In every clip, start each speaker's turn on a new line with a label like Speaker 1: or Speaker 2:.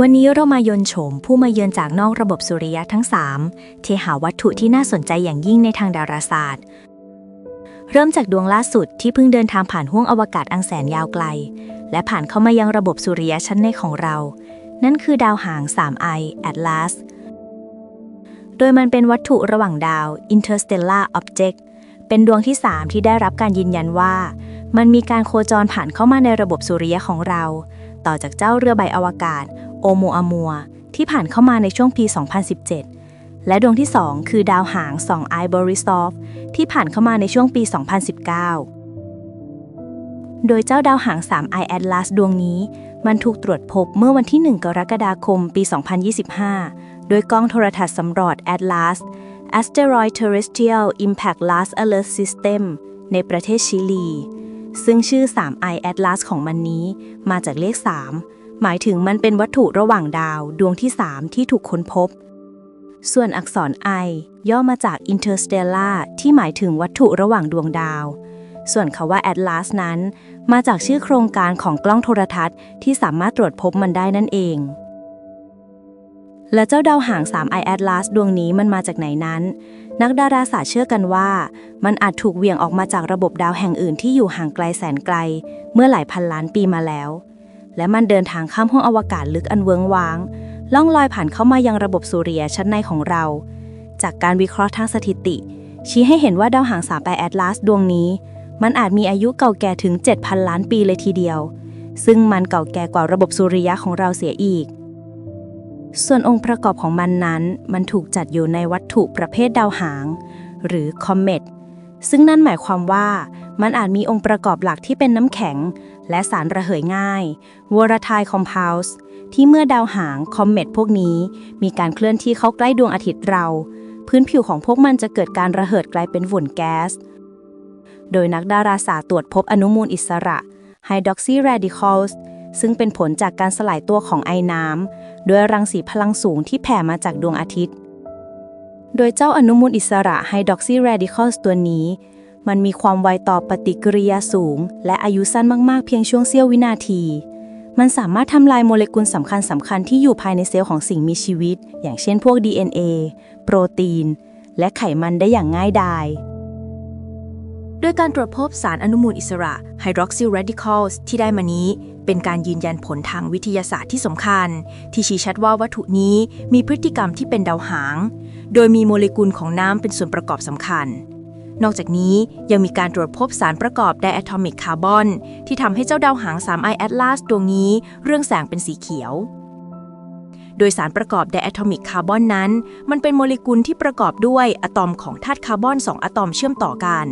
Speaker 1: วันนี้เรามายนโฉมผู้มาเยือนจากนอกระบบสุริยะทั้ง3เทหาวัตถุที่น่าสนใจอย่างยิ่งในทางดาราศาสตร์ เริ่มจากดวงล่าสุดที่เพิ่งเดินทางผ่านห้วงอวกาศอันแสนยาวไกล และผ่านเข้ามายังระบบสุริยะชั้นในของเรา นั่นคือดาวหาง 3i Atlas โดยมันเป็นวัตถุระหว่างดาว Interstellar Object เป็นดวงที่ 3 ที่ได้รับการยืนยันว่า มันมีการโคจรผ่านเข้ามาในระบบสุริยะของเรา ต่อจากเจ้าเรือใบอวกาศ โอโมอามัว ที่ผ่านเข้ามาในช่วงปี 2017 และดวงที่ 2 คือดาวหาง 2i Borisov ที่ผ่านเข้ามาในช่วงปี 2019 โดยเจ้าดาวหาง 3i Atlas ดวงนี้ มันถูกตรวจพบเมื่อวันที่ 1 กรกฎาคมปี 2025 โดยกล้องโทรทัศน์สำรวจ Atlas Asteroid Terrestrial Impact Last Alert System ในประเทศชิลี ซึ่งชื่อ 3i Atlas ของมันนี้มาจากเลข 3 หมายถึงมันเป็นวัตถุระหว่างดาวดวงที่ 3 ที่ถูกค้นพบ ส่วนอักษร I ย่อมาจาก Interstellar ที่หมายถึงวัตถุระหว่างดวงดาว ส่วนคาว่า Atlas นั้น มาจากชื่อโครงการของกล้องโทรทัศน์ที่สามารถตรวจพบมันได้นั่นเอง และเจ้าดาวหาง 3i Atlas ดวงนี้มันมาจากไหนนั้น นักดาราศาสตร์เชื่อกันว่า มันอาจถูกเหวี่ยงออกมาจากระบบดาวแห่งอื่นที่อยู่ห่างไกลแสนไกล เมื่อหลายพันล้านปีมาแล้ว และมันเดินทางข้ามห้วงอวกาศลึกอันเวิงว้าง ล่องลอยผ่านเข้ามายังระบบสุริยะชั้นในของเรา จากการวิเคราะห์ทางสถิติ ชี้ให้เห็นว่าดาวหาง 3i Atlas ดวงนี้ มันอาจมีอายุเก่าแก่ถึง 7,000 ล้านปีเลยทีเดียว ซึ่งมันเก่าแก่กว่าระบบสุริยะของเราเสียอีก ส่วนองค์ประกอบของมันนั้น มันถูกจัดอยู่ในวัตถุประเภทดาวหาง หรือคอมเมตซึ่งนั่นหมายความว่า มันอาจมีองค์ประกอบหลักที่เป็นน้ำแข็ง และสารระเหยง่ายวอลทายคอมเพลส์ที่เมื่อดาวหางคอมเมตพวกนี้ มีการเคลื่อนที่เข้าใกล้ดวงอาทิตย์เรา พื้นผิวของพวกมันจะเกิดการระเหิดกลายเป็นฝุ่นแก๊ส โดยนักดาราศาสตร์ตรวจพบอนุมูลอิสระ Hydroxy Radicals ซึ่งเป็นผลจากการสลายตัวของไอน้ำด้วยรังสีพลังสูงที่แผ่มาจากดวงอาทิตย์ โดยเจ้าอนุมูลอิสระ Hydroxy Radicals ตัวนี้ มันมีความไวต่อปฏิกิริยาสูง และอายุสั้นมากๆ เพียงช่วงเสี้ยววินาที มันสามารถทำลายโมเลกุลสำคัญสำคัญที่อยู่ภายในเซลล์ของสิ่งมีชีวิต อย่างเช่นพวก DNA โปรตีน และไขมันได้อย่างง่ายดายโดยการตรวจพบสารอนุมูลอิสระ Hydroxyl Radicals ที่ได้มานี้ เป็นการยืนยันผลทางวิทยาศาสตร์ที่สำคัญ ที่ชี้ชัดว่าวัตถุนี้มีพฤติกรรมที่เป็นดาวหาง โดยมีโมเลกุลของน้ำเป็นส่วนประกอบสำคัญ นอกจากนี้ยังมีการตรวจพบสารประกอบไดอะทอมิกคาร์บอนที่ทำให้เจ้าดาวหาง 3i Atlas ดวงนี้เรื่องแสงเป็นสีเขียว โดยสารประกอบไดอะทอมิกคาร์บอนนั้น มันเป็นโมเลกุลที่ประกอบด้วยอะตอมของธาตุคาร์บอน2อะตอมเชื่อมต่อกัน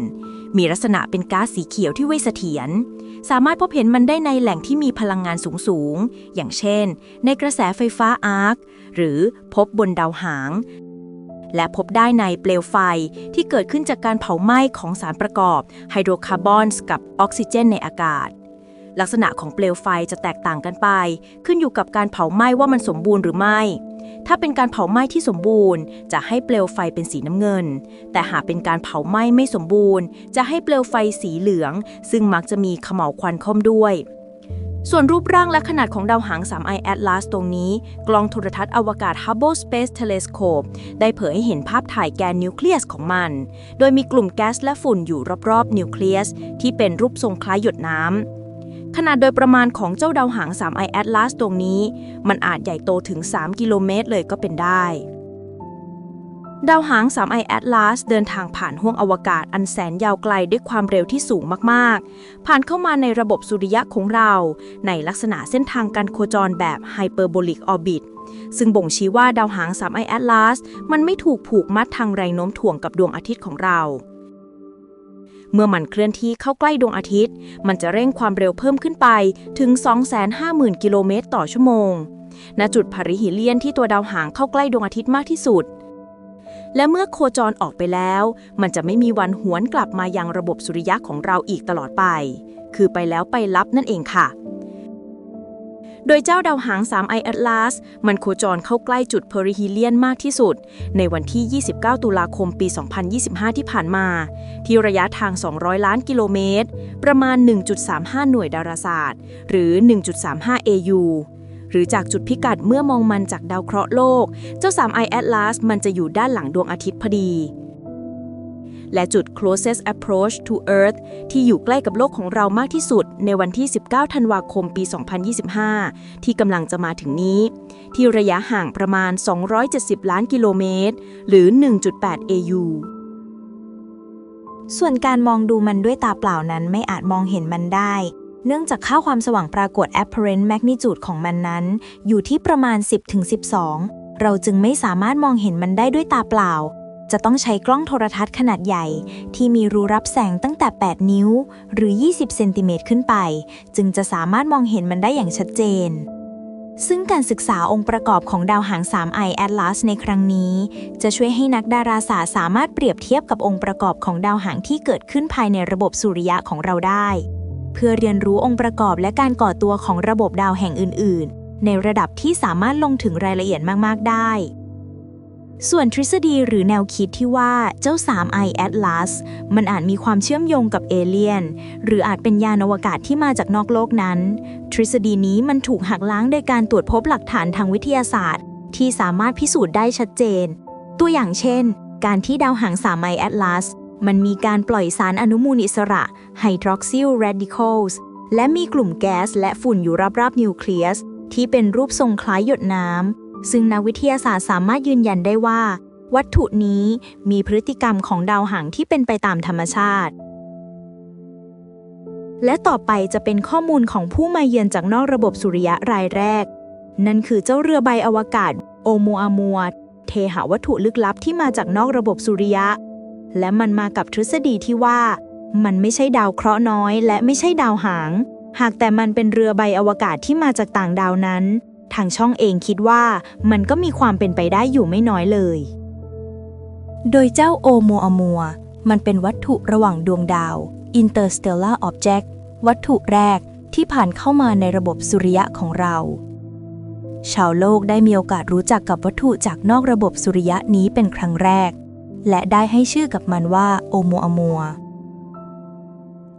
Speaker 1: มีลักษณะเป็นก๊าซสีเขียวที่ไม่เสถียรสามารถพบเห็นมันได้ในแหล่งที่มีพลังงานสูงๆอย่างเช่น ในกระแสไฟฟ้าอาร์ค หรือพบบนดาวหาง และพบได้ในเปลวไฟที่เกิดขึ้นจากการเผาไหม้ของสารประกอบไฮโดรคาร์บอนกับออกซิเจนในอากาศ ลักษณะของเปลวไฟจะแตกต่างกันไป ขึ้นอยู่กับการเผาไหม้ว่ามันสมบูรณ์หรือไม่ ถ้าเป็นการเผาไหม้ที่สมบูรณ์ จะให้เปลวไฟเป็นสีน้ำเงิน แต่หากเป็นการเผาไหม้ไม่สมบูรณ์ จะให้เปลวไฟสีเหลือง ซึ่งมักจะมีเขม่าควันค่อมด้วย ส่วนรูปร่างและขนาดของดาวหาง 3i Atlas ตรงนี้ กล้องโทรทัศน์อวกาศ Hubble Space Telescope ได้เผยให้เห็นภาพถ่ายแกนนิวเคลียสของมัน โดยมีกลุ่มแก๊สและฝุ่นอยู่รอบๆ นิวเคลียส ที่เป็นรูปทรงคล้ายหยดน้ำขนาดโดยประมาณของเจ้าดาวหาง 3i Atlas ตรงนี้ มันอาจใหญ่โตถึง 3 กิโลเมตรเลยก็เป็นได้ ดาวหาง 3i Atlas เดินทางผ่านห้วงอวกาศอันแสนยาวไกลด้วยความเร็วที่สูงมากๆ ผ่านเข้ามาในระบบสุริยะของเรา ในลักษณะเส้นทางการโคจรแบบ Hyperbolic Orbit ซึ่งบ่งชี้ว่าดาวหาง 3i Atlas มันไม่ถูกผูกมัดทางแรงโน้มถ่วงกับดวงอาทิตย์ของเรา เมื่อมันเคลื่อนที่เข้าใกล้ดวงอาทิตย์ มันจะเร่งความเร็วเพิ่มขึ้นไปถึง 250,000 กิโลเมตรต่อชั่วโมงณจุดพาริฮิเลียนที่ตัวดาวหางเข้าใกล้ดวงอาทิตย์มากที่สุด และเมื่อโคจรออกไปแล้ว มันจะไม่มีวันหวนกลับมายังระบบสุริยะของเราอีกตลอดไป คือไปแล้วไปลับนั่นเองค่ะ โดยเจ้าดาวหาง 3i Atlas มันโคจรเข้าใกล้จุดเพอริฮิเลียนมากที่สุด ในวันที่ 29 ตุลาคมปี 2025 ที่ผ่านมา ที่ระยะทาง 200 ล้านกิโลเมตร ประมาณ 1.35 หน่วยดาราศาสตร์ หรือ 1.35 AU หรือจากจุดพิกัดเมื่อมองมันจากดาวเคราะห์โลก เจ้า 3i Atlas มันจะอยู่ด้านหลังดวงอาทิตย์พอดี และจุด closest approach to Earth ที่อยู่ใกล้กับโลกของเรามากที่สุด ในวันที่ 19 ธันวาคมปี 2025 ที่กำลังจะมาถึงนี้ ที่ระยะห่างประมาณ 270 ล้านกิโลเมตร หรือ 1.8 AU
Speaker 2: ส่วนการมองดูมันด้วยตาเปล่านั้นไม่อาจมองเห็นมันได้ เนื่องจากค่าความสว่างปรากฏ apparent magnitude ของมันนั้น อยู่ที่ประมาณ 10-12 เราจึงไม่สามารถมองเห็นมันได้ด้วยตาเปล่า จะต้องใช้กล้องโทรทัศน์ขนาดใหญ่ ที่มีรูรับแสงตั้งแต่ 8 นิ้ว หรือ 20 เซนติเมตรขึ้นไป จึงจะสามารถมองเห็นมันได้อย่างชัดเจนซึ่งการศึกษาองค์ประกอบของดาวหาง 3i Atlas ในครั้งนี้ จะช่วยให้นักดาราศาสตร์สามารถเปรียบเทียบกับองค์ประกอบของดาวหางที่เกิดขึ้นภายในระบบสุริยะของเราได้ เพื่อเรียนรู้องค์ประกอบและการก่อตัวของระบบดาวแห่งอื่น ๆ ในระดับที่สามารถลงถึงรายละเอียดมาก ๆ ได้ ส่วนทฤษฎีหรือแนวคิดที่ว่าเจ้า 3i Atlas มันอาจมีความเชื่อมโยงกับเอเลียน หรืออาจเป็นยานอวกาศที่มาจากนอกโลกนั้น ทฤษฎีนี้มันถูกหักล้างโดยการตรวจพบหลักฐานทางวิทยาศาสตร์ ที่สามารถพิสูจน์ได้ชัดเจน ตัวอย่างเช่น การที่ดาวหาง 3i Atlas มั มันมีการปล่อยสารอนุมูลอิสระ Hydroxyl Radicals และมีกลุ่มแก๊สและฝุ่นอยู่รอบๆนิวเคลียส ที่เป็นรูปทรงคล้ายหยดน้ำ ซึ่งนักวิทยาศาสตร์สามารถยืนยันได้ว่า วัตถุนี้มีพฤติกรรมของดาวหางที่เป็นไปตามธรรมชาติ และต่อไปจะเป็นข้อมูลของผู้มาเยือนจากนอกระบบสุริยะรายแรก นั่นคือเจ้าเรือใบอวกาศโอมูอามัวเทหาวัตถุลึกลับที่มาจากนอกระบบสุริยะ และมันมากับทฤษฎีที่ว่า มันไม่ใช่ดาวเคราะห์น้อย และไม่ใช่ดาวหาง หากแต่มันเป็นเรือใบอวกาศที่มาจากต่างดาวนั้น ทางช่องเองคิดว่ามันก็มีความเป็นไปได้อยู่ไม่น้อยเลย โดยเจ้าโอโมอมัว มันเป็นวัตถุระหว่างดวงดาว Interstellar Object วัตถุแรกที่ผ่านเข้ามาในระบบสุริยะของเรา ชาวโลกได้มีโอกาสรู้จักกับวัตถุจากนอกระบบสุริยะนี้เป็นครั้งแรก และได้ให้ชื่อกับมันว่าโอโมอามัว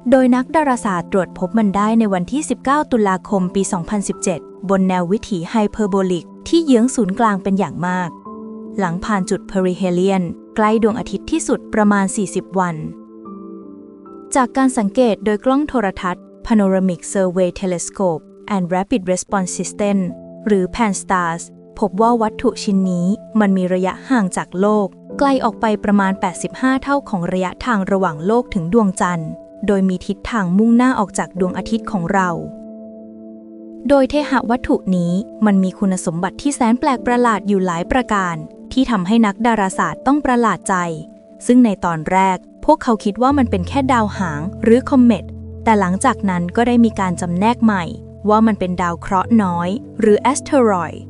Speaker 2: โดยนักดาราศาสตร์ตรวจพบมันได้ในวันที่ 19 ตุลาคมปี 2017 บนแนววิถีไฮเปอร์โบลิก ที่เยื้องศูนย์กลางเป็นอย่างมาก หลังผ่านจุดเพริเฮเลียน ใกล้ดวงอาทิตย์ที่สุดประมาณ 40 วัน จากการสังเกตโดยกล้องโทรทัศน์ Panoramic Survey Telescope and Rapid Response System หรือ PanSTARRS พบว่าวัตถุชิ้นนี้มันมีระยะห่างจากโลก ไกลออกไปประมาณ 85 เท่าของระยะทางระหว่างโลกถึงดวงจันทร์ โดยมีทิศทางมุ่งหน้าออกจากดวงอาทิตย์ของเรา โดยเทหะวัตถุนี้มันมีคุณสมบัติที่แสนแปลกประหลาดอยู่หลายประการ ที่ทำให้นักดาราศาสตร์ต้องประหลาดใจ ซึ่งในตอนแรก พวกเขาคิดว่ามันเป็นแค่ดาวหางหรือคอมเมตแต่หลังจากนั้นก็ได้มีการจำแนกใหม่ ว่ามันเป็นดาวเคราะห์น้อย หรือแอสเทรอยด์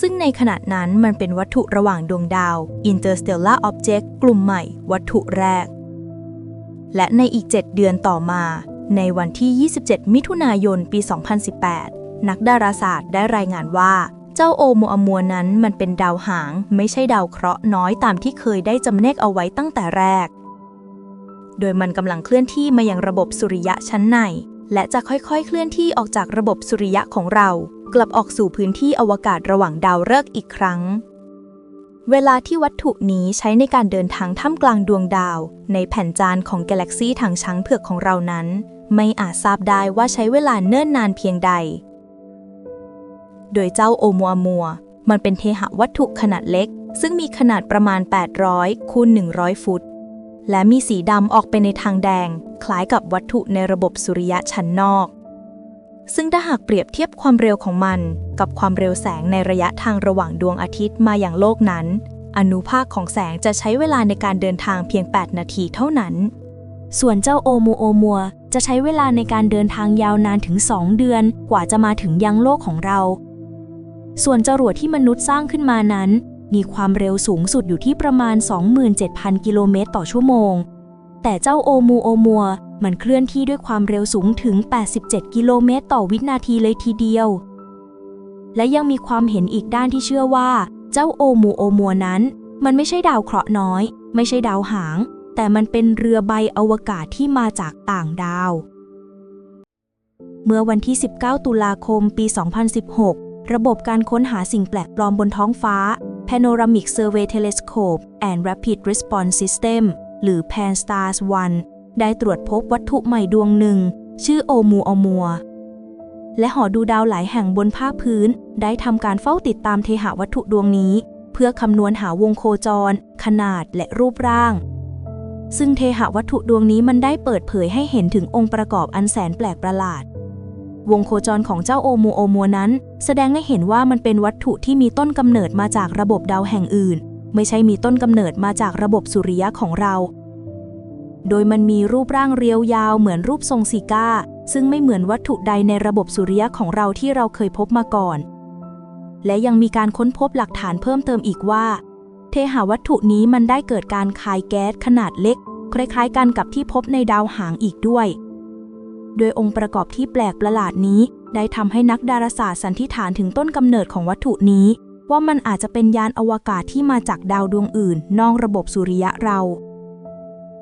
Speaker 2: ซึ่งในขณะนั้นมันเป็นวัตถุระหว่างดวงดาว Interstellar Object กลุ่มใหม่วัตถุแรก และในอีก 7 เดือนต่อมา ในวันที่ 27 มิถุนายนปี 2018 นักดาราศาสตร์ได้รายงานว่า เจ้าโอโมอามัวนั้นมันเป็นดาวหาง ไม่ใช่ดาวเคราะห์น้อยตามที่เคยได้จำแนกเอาไว้ตั้งแต่แรก โดยมันกำลังเคลื่อนที่มายังระบบสุริยะชั้นใน และจะค่อยๆ เคลื่อนที่ออกจากระบบสุริยะของเรา กลับออกสู่พื้นที่อวกาศระหว่างดาวฤกษ์อีกครั้ง เวลาที่วัตถุนี้ใช้ในการเดินทางท่ามกลางดวงดาว ในแผ่นจานของกาแล็กซีทางช้างเผือกของเรานั้น ไม่อาจทราบได้ว่าใช้เวลาเนิ่นนานเพียงใด โดยเจ้าโอมัวมัว มันเป็นเทหะวัตถุขนาดเล็ก ซึ่งมีขนาดประมาณ 800คูณ100 ฟุต และมีสีดำออกไปในทางแดง คล้ายกับวัตถุในระบบสุริยะชั้นนอก ซึ่งถ้าหากเปรียบเทียบความเร็วของมัน กับความเร็วแสงในระยะทางระหว่างดวงอาทิตย์มาอย่างโลกนั้น อนุภาคของแสงจะใช้เวลาในการเดินทางเพียง 8 นาทีเท่านั้น ส่วนเจ้าโอมูโอมัวจะใช้เวลาในการเดินทางยาวนานถึง 2 เดือน กว่าจะมาถึงยังโลกของเรา ส่วนจรวดที่มนุษย์สร้างขึ้นมานั้น มีความเร็วสูงสุดอยู่ที่ประมาณ 27,000 กิโลเมตรต่อชั่วโมง แต่เจ้าโอมูโอมัว มันเคลื่อนที่ด้วยความเร็วสูงถึง 87 กิโลเมตรต่อวินาทีเลยทีเดียว และยังมีความเห็นอีกด้านที่เชื่อว่า เจ้าโอมูโอมัวนั้น มันไม่ใช่ดาวเคราะห์น้อย ไม่ใช่ดาวหาง แต่มันเป็นเรือใบอวกาศที่มาจากต่างดาว เมื่อวันที่ 19 ตุลาคมปี 2016
Speaker 1: ระบบการค้นหาสิ่งแปลกปลอมบนท้องฟ้า Panoramic Survey Telescope and Rapid Response System หรือ PanSTARRS-1 ได้ตรวจพบวัตถุใหม่ดวงหนึ่ง ชื่อโอมูอมัว และหอดูดาวหลายแห่งบนภาคพื้น ได้ทำการเฝ้าติดตามเทหะวัตถุดวงนี้ เพื่อคำนวณหาวงโคจร ขนาดและรูปร่าง ซึ่งเทหะวัตถุดวงนี้มันได้เปิดเผยให้เห็นถึงองค์ประกอบอันแสนแปลกประหลาดวงโคจรของเจ้าโอมูโอมัวนั้น แสดงให้เห็นว่ามันเป็นวัตถุที่มีต้นกำเนิดมาจากระบบดาวแห่งอื่น ไม่ใช่มีต้นกำเนิดมาจากระบบสุริยะของเรา โดยมันมีรูปร่างเรียวยาวเหมือนรูปทรงซิก้า ซึ่งไม่เหมือนวัตถุใดในระบบสุริยะของเราที่เราเคยพบมาก่อน และยังมีการค้นพบหลักฐานเพิ่มเติมอีกว่า เทหาวัตถุนี้มันได้เกิดการคายแก๊สขนาดเล็ก คล้ายๆ กันกับที่พบในดาวหางอีกด้วย โดยองค์ประกอบที่แปลกประหลาดนี้ ได้ทำให้นักดาราศาสตร์สันนิษฐานถึงต้นกำเนิดของวัตถุนี้ว่ามันอาจจะเป็นยานอวกาศที่มาจากดาวดวงอื่น นอกระบบสุริยะเรา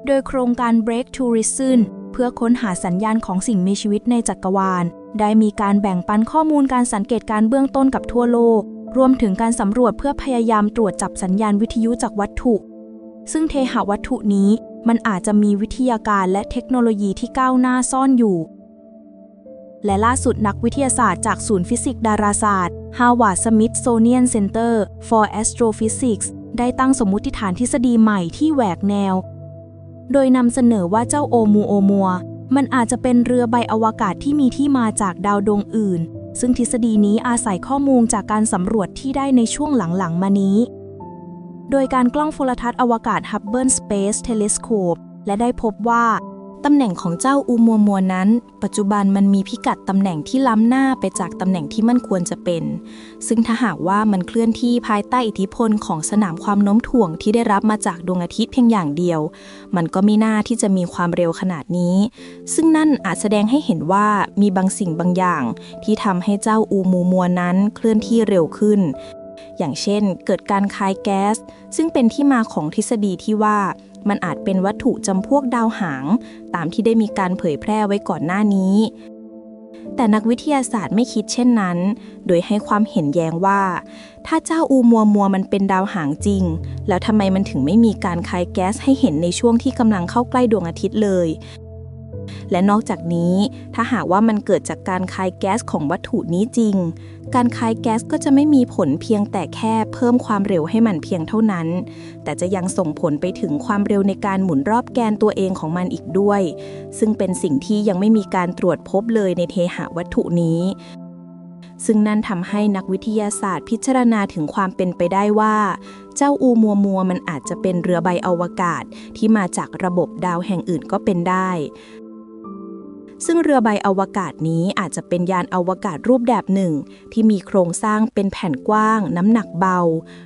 Speaker 1: โดยโครงการ Break Tourism เพื่อค้นหาสัญญาณของสิ่งมีชีวิตในจักรวาล ได้มีการแบ่งปันข้อมูลการสังเกตการเบื้องต้นกับทั่วโลก รวมถึงการสำรวจเพื่อพยายามตรวจจับสัญญาณวิทยุจากวัตถุ ซึ่งเทหะวัตถุนี้มันอาจจะมีวิทยาการและเทคโนโลยีที่ก้าวหน้าซ่อนอยู่ และล่าสุดนักวิทยาศาสตร์จากศูนย์ฟิสิกส์ดาราศาสตร์ Harvard Smithsonian Center for Astrophysics ได้ตั้งสมมุติฐานทฤษฎีใหม่ที่แหวกแนว โดยนำเสนอว่าเจ้าโอมูโอมัว มันอาจจะเป็นเรือใบอวกาศที่มีที่มาจากดาวดวงอื่น ซึ่งทฤษฎีนี้อาศัยข้อมูลจากการสำรวจที่ได้ในช่วงหลังๆ มานี้ โดยการกล้องโทรทัศน์อวกาศ Hubble Space Telescope และได้พบว่า ตำแหน่งของเจ้าอูมัวมัวนั้น ปัจจุบันมันมีพิกัดตำแหน่งที่ล้ำหน้าไปจากตำแหน่งที่มันควรจะเป็น ซึ่งถ้าหากว่ามันเคลื่อนที่ภายใต้อิทธิพลของสนามความโน้มถ่วงที่ได้รับมาจากดวงอาทิตย์เพียงอย่างเดียว มันก็ไม่น่าที่จะมีความเร็วขนาดนี้ ซึ่งนั่นอาจแสดงให้เห็นว่ามีบางสิ่งบางอย่าง ที่ทำให้เจ้าอูมูมัวนั้นเคลื่อนที่เร็วขึ้น อย่างเช่น เกิดการคายแก๊ส ซึ่งเป็นที่มาของทฤษฎีที่ว่า มันอาจเป็นวัตถุจำพวกดาวหาง ตามที่ได้มีการเผยแพร่ไว้ก่อนหน้านี้ แต่นักวิทยาศาสตร์ไม่คิดเช่นนั้น โดยให้ความเห็นแย้งว่า ถ้าเจ้าอูมัวมัวมันเป็นดาวหางจริง แล้วทำไมมันถึงไม่มีการคายแก๊สให้เห็นในช่วงที่กำลังเข้าใกล้ดวงอาทิตย์เลย และนอกจากนี้ ถ้าหากว่ามันเกิดจากการคายแก๊สของวัตถุนี้จริง การคายแก๊สก็จะไม่มีผลเพียงแต่แค่เพิ่มความเร็วให้มันเพียงเท่านั้น แต่จะยังส่งผลไปถึงความเร็วในการหมุนรอบแกนตัวเองของมันอีกด้วย ซึ่งเป็นสิ่งที่ยังไม่มีการตรวจพบเลยในเทหะวัตถุนี้ซึ่งนั่นทำให้นักวิทยาศาสตร์พิจารณาถึงความเป็นไปได้ว่า เจ้าอูมัวมัวมันอาจจะเป็นเรือใบอวกาศที่มาจากระบบดาวแห่งอื่นก็เป็นได้ ซึ่งเรือใบอวกาศนี้อาจจะเป็นยานอวกาศรูปแบบหนึ่ง ที่มีโครงสร้างเป็นแผ่นกว้าง น้ำหนักเบา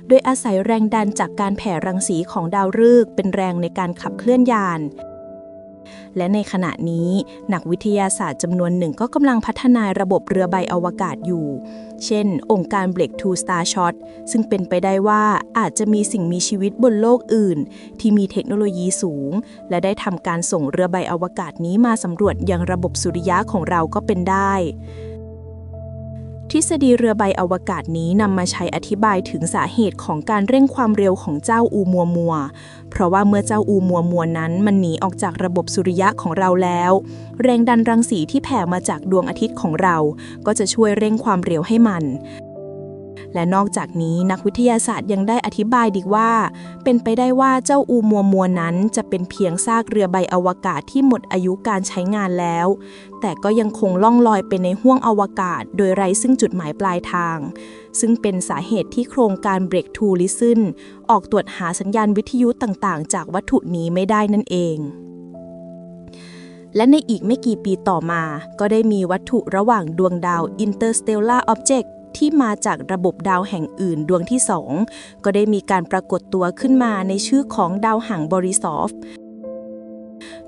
Speaker 1: โดยอาศัยแรงดันจากการแผ่รังสีของดาวฤกษ์เป็นแรงในการขับเคลื่อนยาน และในขณะนี้นักวิทยาศาสตร์จำนวนหนึ่งก็กำลังพัฒนาระบบเรือใบอวกาศอยู่ เช่น องค์การเบรกทูสตาร์ช็อตซึ่งเป็นไปได้ว่าอาจจะมีสิ่งมีชีวิตบนโลกอื่น ที่มีเทคโนโลยีสูง และได้ทำการส่งเรือใบอวกาศนี้มาสำรวจยังระบบสุริยะของเราก็เป็นได้ ทฤษฎีเรือใบอวกาศนี้นำมาใช้อธิบายถึงสาเหตุของการเร่งความเร็วของเจ้าอูมัวมัว เพราะว่าเมื่อเจ้าอูมัวมัวนั้นมันหนีออกจากระบบสุริยะของเราแล้ว แรงดันรังสีที่แผ่มาจากดวงอาทิตย์ของเรา ก็จะช่วยเร่งความเร็วให้มัน และนอกจากนี้นักวิทยาศาสตร์ยังได้อธิบายดีว่า เป็นไปได้ว่าเจ้าอูมัวมัวนั้นจะเป็นเพียงซากเรือใบอวกาศที่หมดอายุการใช้งานแล้ว แต่ก็ยังคงล่องลอยไปในห้วงอวกาศ โดยไร้ซึ่งจุดหมายปลายทาง ซึ่งเป็นสาเหตุที่โครงการ Break to Listen ออกตรวจหาสัญญาณวิทยุต่างๆ จากวัตถุนี้ไม่ได้นั่นเองและในอีกไม่กี่ปีต่อมา ก็ได้มีวัตถุระหว่างดวงดาว Interstellar Object ที่มาจากระบบดาวแห่งอื่นดวงที่ 2 ก็ได้มีการปรากฏตัวขึ้นมาในชื่อของดาวหางบริซอฟ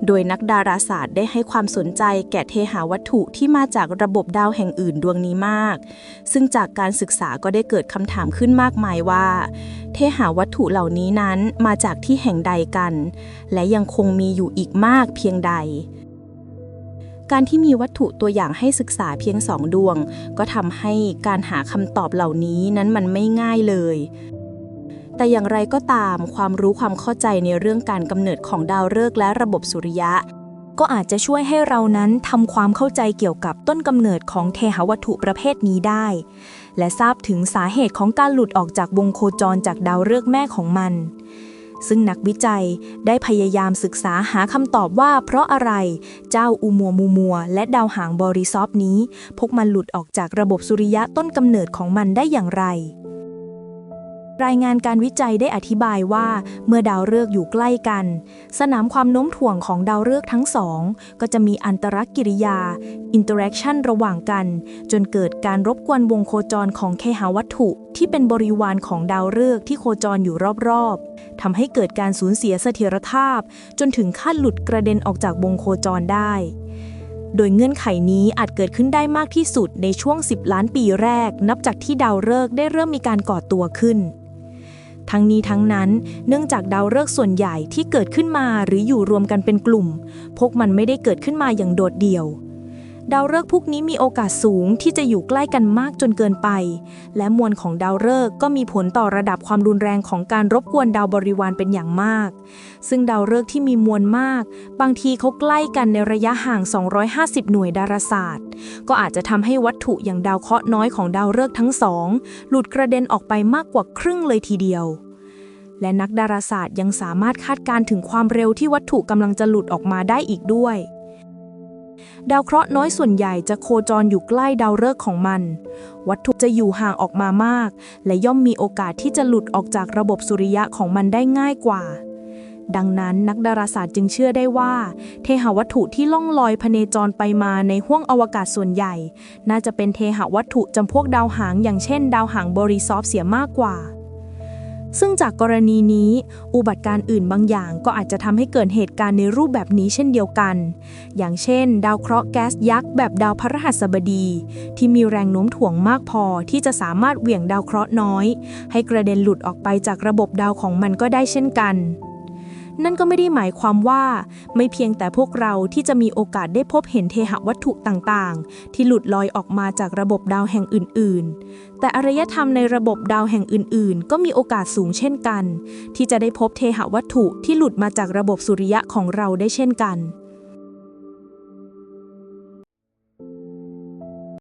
Speaker 1: โดยนักดาราศาสตร์ได้ให้ความสนใจแก่เทหาวัตถุที่มาจากระบบดาวแห่งอื่นดวงนี้มาก ซึ่งจากการศึกษาก็ได้เกิดคำถามขึ้นมากมายว่า เทหาวัตถุเหล่านี้นั้นมาจากที่แห่งใดกัน และยังคงมีอยู่อีกมากเพียงใด การที่มีวัตถุตัวอย่างให้ศึกษาเพียงสองดวง ก็ทำให้การหาคำตอบเหล่านี้นั้นมันไม่ง่ายเลย แต่อย่างไรก็ตามความรู้ความเข้าใจในเรื่องการกำเนิดของดาวฤกษ์และระบบสุริยะ ก็อาจจะช่วยให้เรานั้นทำความเข้าใจเกี่ยวกับต้นกำเนิดของเทหวัตถุประเภทนี้ได้ และทราบถึงสาเหตุของการหลุดออกจากวงโคจรจากดาวฤกษ์แม่ของมัน ซึ่งนักวิจัยได้พยายามศึกษาหาคำตอบว่า เพราะอะไรเจ้าอูมัวมูมัว และดาวหางบอริซอฟนี้ พวกมันหลุดออกจากระบบสุริยะต้นกำเนิดของมันได้อย่างไร รายงานการวิจัยได้อธิบายว่า เมื่อดาวฤกษ์อยู่ใกล้กัน สนามความโน้มถ่วงของดาวฤกษ์ทั้งสอง ก็จะมีอันตรกิริยา อินเตอร์แอคชั่นระหว่างกัน จนเกิดการรบกวนวงโคจรของเคหาวัตถุ ที่เป็นบริวารของดาวฤกษ์ที่โคจรอยู่รอบๆทำให้เกิดการสูญเสียเสถียรภาพ จนถึงขั้นหลุดกระเด็นออกจากวงโคจรได้โดยเงื่อนไขนี้อาจเกิดขึ้นได้มากที่สุดในช่วง 10 ล้านปีแรก นับจากที่ดาวฤกษ์ได้เริ่มมีการก่อตัวขึ้น ทั้งนี้ทั้งนั้น เนื่องจากดาวฤกษ์ส่วนใหญ่ที่เกิดขึ้นมาหรืออยู่รวมกันเป็นกลุ่ม พวกมันไม่ได้เกิดขึ้นมาอย่างโดดเดี่ยว ดาวฤกษ์พวกนี้มีโอกาสสูงที่จะอยู่ใกล้กันมากจนเกินไป และมวลของดาวฤกษ์ก็มีผลต่อระดับความรุนแรงของการรบกวนดาวบริวารเป็นอย่างมาก ซึ่งดาวฤกษ์ที่มีมวลมาก บางทีเขาใกล้กันในระยะห่าง 250 หน่วยดาราศาสตร์ ก็อาจจะทำให้วัตถุอย่างดาวเคราะห์น้อยของดาวฤกษ์ทั้งสองหลุดกระเด็นออกไปมากกว่าครึ่งเลยทีเดียวและนักดาราศาสตร์ยังสามารถคาดการณ์ถึงความเร็วที่วัตถุกำลังจะหลุดออกมาได้อีกด้วย ดาวเคราะห์น้อยส่วนใหญ่จะโคจรอยู่ใกล้ดาวฤกษ์ของมัน วัตถุจะอยู่ห่างออกมามาก และย่อมมีโอกาสที่จะหลุดออกจากระบบสุริยะของมันได้ง่ายกว่า ดังนั้นนักดาราศาสตร์จึงเชื่อได้ว่า เทหวัตถุที่ล่องลอยพเนจรไปมาในห้วงอวกาศส่วนใหญ่ น่าจะเป็นเทหวัตถุจำพวกดาวหางอย่างเช่น ดาวหางบริซอฟเสียมากกว่า ซึ่งจากกรณีนี้ อุบัติการ์อื่นบางอย่างก็อาจจะทำให้เกิดเหตุการณ์ในรูปแบบนี้เช่นเดียวกัน อย่างเช่น ดาวเคราะห์แก๊สยักษ์แบบดาวพฤหัสบดี ที่มีแรงโน้มถ่วงมากพอที่จะสามารถเหวี่ยงดาวเคราะห์น้อย ให้กระเด็นหลุดออกไปจากระบบดาวของมันก็ได้เช่นกัน นั่นก็ไม่ได้หมายความว่า ไม่เพียงแต่พวกเราที่จะมีโอกาสได้พบเห็นเทหวัตถุต่างๆ ที่หลุดลอยออกมาจากระบบดาวแห่งอื่น ๆ แต่อารยธรรมในระบบดาวแห่งอื่น ๆ ก็มีโอกาสสูงเช่นกัน ที่จะได้พบเทหวัตถุที่หลุดมาจากระบบสุริยะของเราได้เช่นกัน